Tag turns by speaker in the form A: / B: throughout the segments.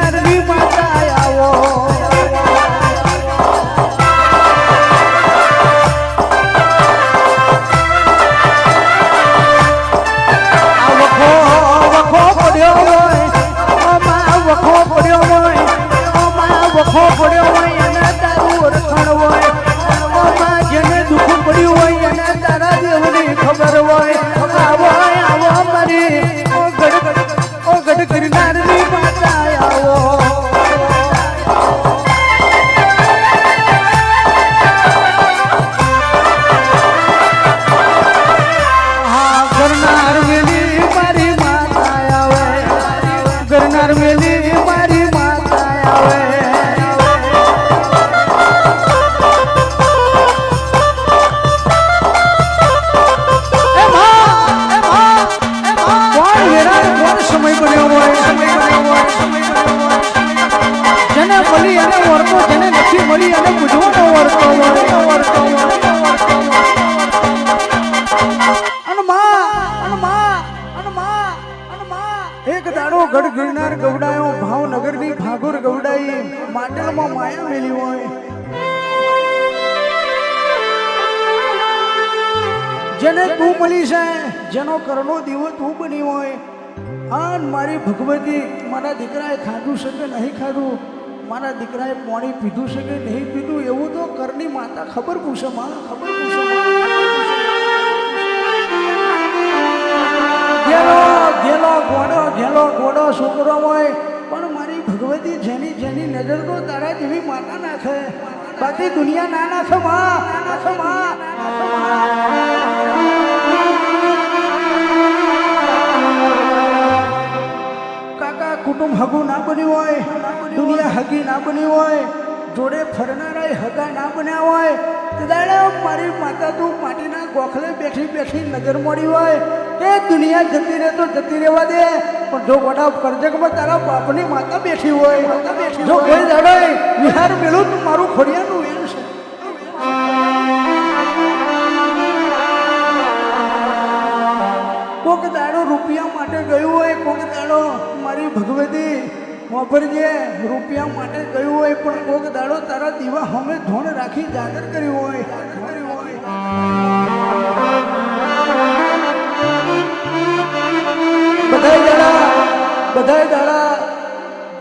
A: that મળી અને વર્તો જેને નથી મળી અને બુঝવાનો વર્તો વર્તો એક માયા મેલી હોય. જેને તું મળી છે, જેનો કરનો દીવો તું બની હોય. આન મારી ભગવતી, મારા દીકરાએ ખાધું છે કે નહીં ખાધું? મારા દીકરાએ પાણી પીધું છે કે નહીં પીધું એવું તો કરની માતા ખબર પૂછે માં ખબર પૂછે છોકરો હોય, પણ મારી ભગવતી જેની જેની નજર તો તારા જેવી માતા નાખે. બાકી દુનિયા ના નાખે, માં. નાખે, માં. કાકા, કુટુંબ હગું ના બન્યું હોય. હગી ના બની હોય જોડે ફરનારા હગા ના બન્યા હોય તો દાડા મારી માતા તું માટીના ગોખલે બેઠી બેઠી નજર મળી હોય. એ દુનિયા જતી રહે તો જતી રહેવા દે પણ જો વડા કરજકમાં તારા બાપની માતા બેઠી હોય માતા બેઠી જો કોઈ દાડો વિહાર મેળું તું મારું ખોડિયાનું એમ છે. વાપરજે રૂપિયા માટે ગયું હોય પણ કોક દાડો તારા દીવા હમે ધોણ રાખી જાગર કર્યું હોય, જાગર કર્યું હોય. બધાય દાડા બધાય દાડા,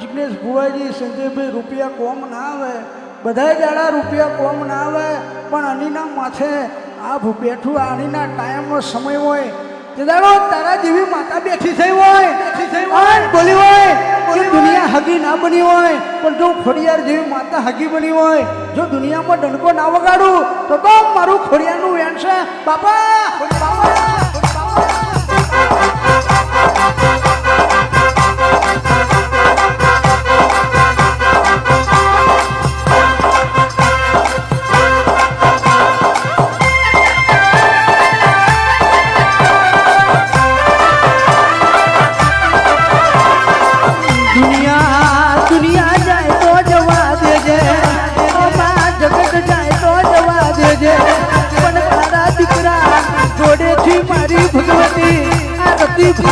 A: જિગ્નેશ ભુવાજી, સંજયભાઈ, રૂપિયા કોમ ના આવે. બધાય દાડા રૂપિયા કોમ ના આવે, પણ અનીના માથે આ બેઠું, આ અનીના ટાઈમનો સમય હોય. તે દાડો તારા જેવી માતા બેઠી થઈ હોય, બેઠી થઈ હોય, બોલી હોય. કે દુનિયા હગી ના બની હોય પણ જો ખોડિયાર જેવી માતા હગી બની હોય જો દુનિયામાં ડંકો ના વગાડું તો તો મારું ખોડિયારનું વેણ છે. બાપા બાપા.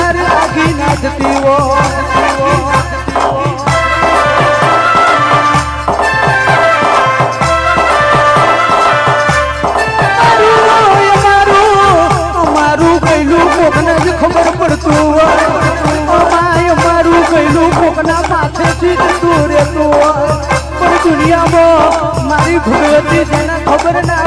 A: રતી ભાર આગી ના હો. ખબર પડતું હોય. અમારું કઈલું કોકના માથેથી જતું રહેતું પણ દુનિયામાં મારી ભગવતી જેને ખબર ના